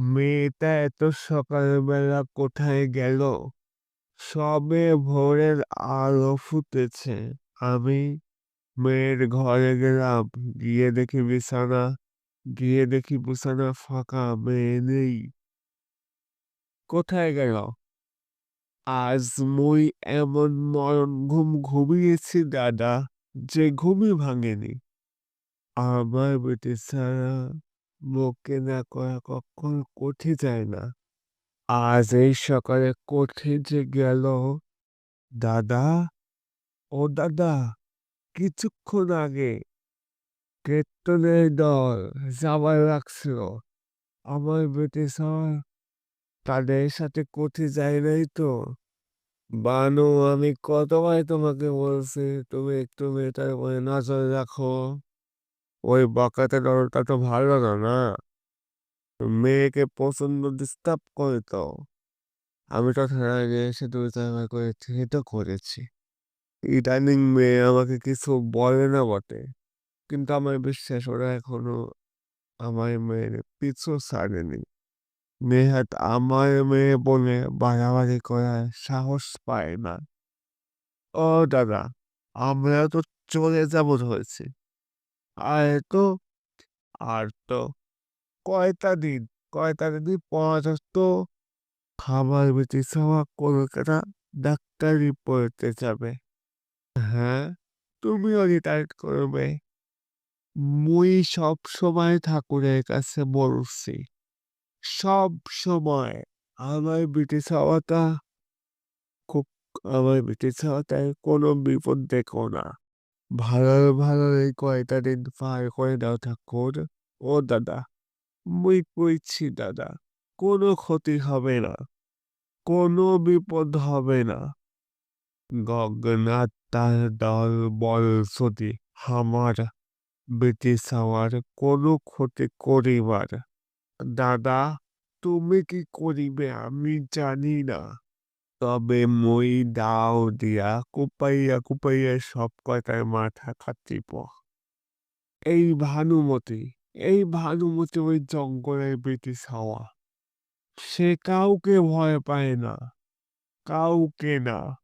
মেয়েটা এত সকালবেলা কোথায় গেল? সবে ভোরের আলো ফুটেছে। আমি মেয়ের ঘরে গেলাম। গিয়ে দেখি বিছানা। গিয়ে দেখি বিছানা ফাঁকা, মেয়ে নেই। কোথায় গেল? আজ মুই এমন মরণ ঘুম ঘুমিয়েছি, দাদা, যে ঘুমই ভাঙেনি। আমার বেটি ছাড়া মুখে না করা কখন কোঠে যায় না। আজ এই সকালে কোঠে যে গেল, দাদা, ও দাদা, কিছুক্ষণ আগে কীর্তনের দল যাবার লাগছিল আমার বেটি স্যার, তাদের সাথে কোঠে যায় নাই তো। বানু, আমি কতবার তোমাকে বলছি, তুমি একটু মেয়েটার উপরে নজর রাখো। ওই বকাতে দলটা তো ভালো না না? মেয়েকে পছন্দ ডিস্টার্ব করে তো। আমি তো থানায় আগে এসে দুই চারবার করে তো করেছি। ইদানিং মেয়ে আমাকে কিছু বলে না বটে, কিন্তু আমার বিশ্বাস ওরা এখনও আমার মেয়ের পিছু ছাড়েনি। নেহাত আমার মেয়ে বলে বাড়াবাড়ি করার সাহস পায় না। ও দাদা, আমরা তো চলে যাব হয়েছে আর তো আর তো কয়টা দিন? কয়টা দিন? পর তো খাবার বেঁচে খাওয়া কলকাতা ডাক্তারি পড়তে যাবে। হ্যাঁ তুমিও রিটায়ার করবে। মুই সব সময় ঠাকুরের কাছে বলছি, সব সময় আমার বেটে ছাওয়াটা খুব, আমার বেটে ছাওয়াটায় কোনো বিপদ দেখো না। ভালো এই কয়টা দিন পার করে দাও ঠাকুর। ও দাদা, মুই কইছি দাদা, কোনো ক্ষতি হবে না, কোনো বিপদ হবে না। গগনাথ তার দল বল যদি আমার বেটি সাওয়ার কোনো ক্ষতি করিবার। দাদা, তুমি কি করিবে আমি জানি না। তবে মই দাও দিয়া কুপাইয়া কুপাইয়া সব কয়টার মাথা কাটিব এই ভানুমতি এই ভানুমতি ওই জঙ্গলের বেটি ছাওয়া সে কাউকে ভয় পায় না, কাউকে না।